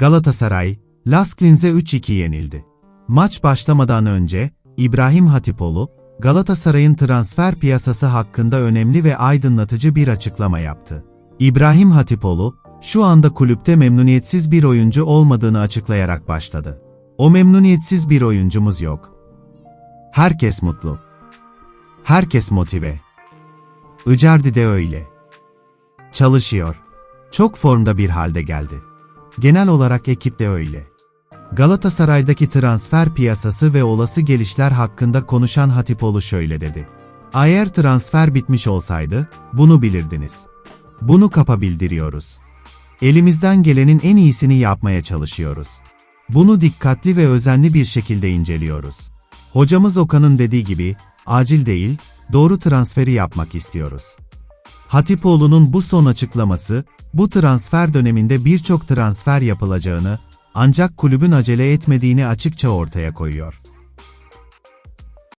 Galatasaray, Lasklinz'e 3-2 yenildi. Maç başlamadan önce, İbrahim Hatipoğlu, Galatasaray'ın transfer piyasası hakkında önemli ve aydınlatıcı bir açıklama yaptı. İbrahim Hatipoğlu, şu anda kulüpte memnuniyetsiz bir oyuncu olmadığını açıklayarak başladı. O memnuniyetsiz bir oyuncumuz yok. Herkes mutlu. Herkes motive. Icardi de öyle. Çalışıyor. Çok formda bir halde geldi. Genel olarak ekip de öyle. Galatasaray'daki transfer piyasası ve olası gelişler hakkında konuşan Hatipoğlu şöyle dedi. Eğer transfer bitmiş olsaydı, bunu bilirdiniz. Bunu kapa bildiriyoruz. Elimizden gelenin en iyisini yapmaya çalışıyoruz. Bunu dikkatli ve özenli bir şekilde inceliyoruz. Hocamız Okan'ın dediği gibi, acil değil, doğru transferi yapmak istiyoruz. Hatipoğlu'nun bu son açıklaması, bu transfer döneminde birçok transfer yapılacağını, ancak kulübün acele etmediğini açıkça ortaya koyuyor.